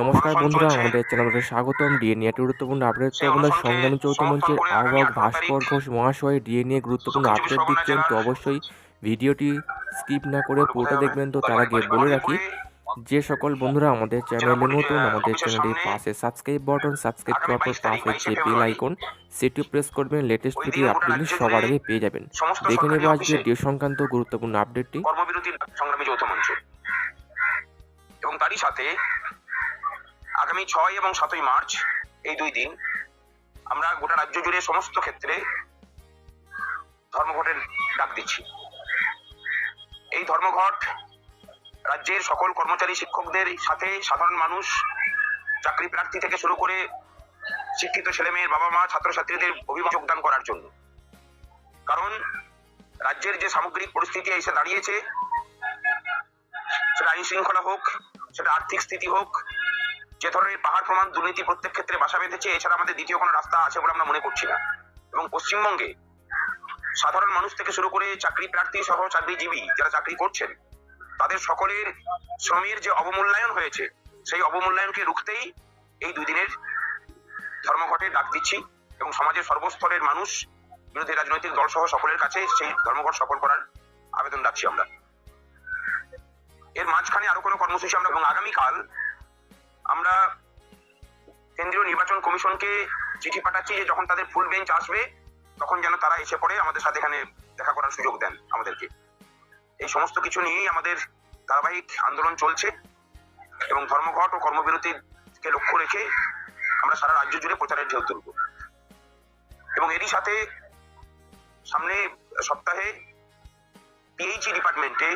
নমস্কার বন্ধুরা আমাদের চ্যানেলে স্বাগতম। ডিএ নিয়ে গুরুত্বপূর্ণ আপডেট আপনাদের সংগ্রামী চৌথ মঞ্চের আহ্বায়ক ভাস্কর ঘোষ মহাশয় ডিএ নিয়ে গুরুত্বপূর্ণ আপডেট দিচ্ছেন তো অবশ্যই ভিডিওটি স্কিপ না করে পুরোটা দেখবেন তো তার আগে বলে রাখি যে সকল বন্ধুরা আমাদের চ্যানেলে নতুন আমাদের চ্যানেলের পাশে সাবস্ক্রাইব বাটন সাবস্ক্রাইব করার পর পাশে যে বেল আইকন সেটি প্রেস করবেন লেটেস্ট ভিডিও আপডেট সবার আগে পেয়ে যাবেন। দেখে নেব আজকে ডিও সংক্রান্ত গুরুত্বপূর্ণ আপডেটটি সংগ্রামী যৌথ মঞ্চ এবং তারই সাথে আগামী ছয় এবং সাতই মার্চ এই দুই দিন আমরা গোটা রাজ্য জুড়ে সমস্ত ক্ষেত্রে ধর্মঘটের ডাক দিচ্ছি। এই ধর্মঘট রাজ্যের সকল কর্মচারী শিক্ষকদের সাথে সাধারণ মানুষ, চাকরি প্রার্থী থেকে শুরু করে শিক্ষিত ছেলে মেয়ের বাবা মা, ছাত্রছাত্রীদের অভিভাবক যোগদান করার জন্য। কারণ রাজ্যের যে সামগ্রিক পরিস্থিতি এসে দাঁড়িয়েছে আইন শৃঙ্খলা হোক, সেটা আর্থিক স্থিতি হোক, যে ধরনের পাহাড় প্রমাণ দুর্নীতি প্রত্যেক ক্ষেত্রে বাসা বেঁধেছে, এছাড়া আমাদের দ্বিতীয় কোনো রাস্তা আছে বলে আমরা মনে করছি না। এবং পশ্চিমবঙ্গে সাধারণ মানুষ থেকে শুরু করে চাকরি প্রার্থী সহ চাকরিজীবী যারা চাকরি করছেন, তাদের সকলের শ্রমের যে অবমূল্যায়ন হয়েছে, সেই অবমূল্যায়নকে রুখতেই এই দুই দিনের ধর্মঘটে ডাক দিচ্ছি এবং সমাজের সর্বস্তরের মানুষ, বিরোধী রাজনৈতিক দল সহ সকলের কাছে সেই ধর্মঘট সফল করার আবেদন রাখছি আমরা। এর মাঝখানে আরও কোনো কর্মসূচি আমরা এবং আগামীকাল আমরা কেন্দ্রীয় নির্বাচন কমিশনকে চিঠি পাঠাচ্ছি যে যখন তাদের ফুল বেঞ্চ আসবে, তখন যেন তারা এসে পড়ে আমাদের সাথে এখানে দেখা করার সুযোগ দেন আমাদেরকে। এই সমস্ত কিছু নিয়েই আমাদের ধারাবাহিক আন্দোলন চলছে এবং ধর্মঘট ও কর্মবিরতিকে লক্ষ্য রেখে আমরা সারা রাজ্য জুড়ে প্রচারের ঢেউ তুলব। এবং এরই সাথে সামনে সপ্তাহে পিএইচই ডিপার্টমেন্টে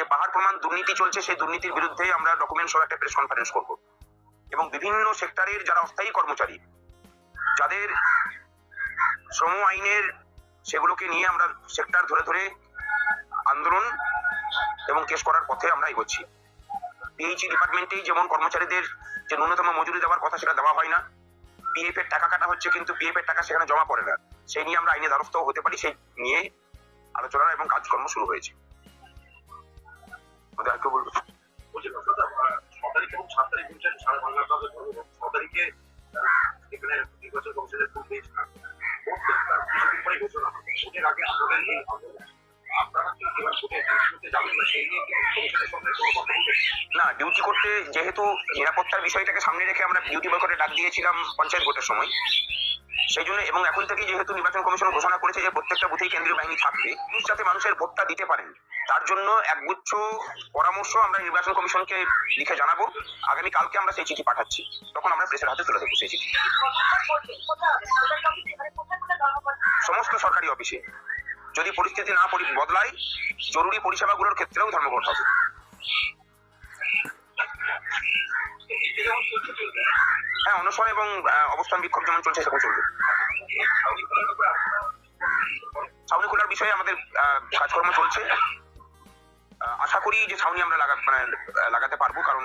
যে পাহাড় প্রমাণ দুর্নীতি চলছে, সেই দুর্নীতির বিরুদ্ধে আমরা ডকুমেন্ট সহ একটা প্রেস কনফারেন্স করব। এবং বিভিন্ন সেক্টরের যারা অস্থায়ী কর্মচারী, যাদের শ্রম আইনের সেগুলোকে নিয়ে আমরা সেক্টর ধরে ধরে আন্দোলন এবং কেস করার পথে আমরা এগোচ্ছি। পিএইচই ডিপার্টমেন্টেই যেমন কর্মচারীদের যে ন্যূনতম মজুরি দেওয়ার কথা সেটা দেওয়া হয় না পিএফ এর টাকা কাটা হচ্ছে কিন্তু পিএফ এর টাকা সেখানে জমা পড়ে না। সেই নিয়ে আমরা আইনে দ্বারস্থ হতে পারি, সেই নিয়ে আলোচনা এবং কাজকর্ম শুরু হয়েছে। আর কেউ বলবে বলছি কথা ছ তারিখ এবং সাত তারিখ বলছেন সারা বাংলা ক্লাবে ছ তারিখে এখানে নির্বাচন কমিশনের ফুল না, সেই নিয়ে না। ডিউটি করতে যেহেতু নিরাপত্তার বিষয়টাকে সামনে রেখে আমরা ডিউটি বয়কটে ডাক দিয়েছিলাম পঞ্চায়েত ভোটের সময়, সেই জন্য এবং এখন থেকে যেহেতু নির্বাচন কমিশন ঘোষণা করেছে যে প্রত্যেকটা বুথেই কেন্দ্রীয় বাহিনী থাকবে যাতে মানুষের ভোটটা দিতে পারেন। তার জন্য একগুচ্ছ পরামর্শ আমরা নির্বাচন কমিশনকে লিখে জানাব। আগামী কালকে আমরা সেই চিঠি পাঠাচ্ছি। তখন আমরা প্রেসের হাতে তুলে দেবো সেই চিঠি। সমস্ত সরকারি অফিসে যদি পরিস্থিতি না বদলায়, জরুরি পরিষেবাগুলোর ক্ষেত্রেও ধর্মঘট হবে। হ্যাঁ অনশন এবং অবস্থান বিক্ষোভ যেমন চলছে, সেরকম চলবে। ছাউনি খোলার বিষয়ে আমাদের কাজকর্ম চলছে। আশা করি যে ছাউনি আমরা লাগা মানে লাগাতে পারব, কারণ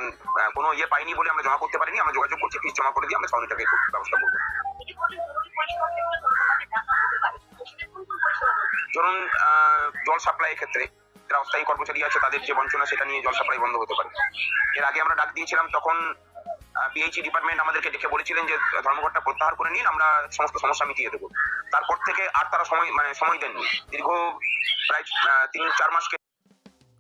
কোনো ইয়ে পাইনি বলে আমরা জমা করতে পারিনি, আমরা যোগাযোগ করছি ফিস জমা করে দিয়ে আমরা ছাউনিটাকে ব্যবস্থা করব। ধরুন জল সাপ্লাই ক্ষেত্রে যারা অস্থায়ী কর্মচারী আছে, তাদের যে বঞ্চনা, সেটা নিয়ে জল সাপ্লাই বন্ধ হতে পারে। এর আগে আমরা ডাক দিয়েছিলাম, তখন পিএইচই ডিপার্টমেন্ট আমাদেরকে ডেকে বলেছিলেন যে, ধর্মঘটটা প্রত্যাহার করে নিন, আমরা সমস্ত সমস্যা মিটিয়ে দেবো। তারপর থেকে আর তারা সময় মানে সময় দেননি। দীর্ঘ প্রায় তিন, চার মাস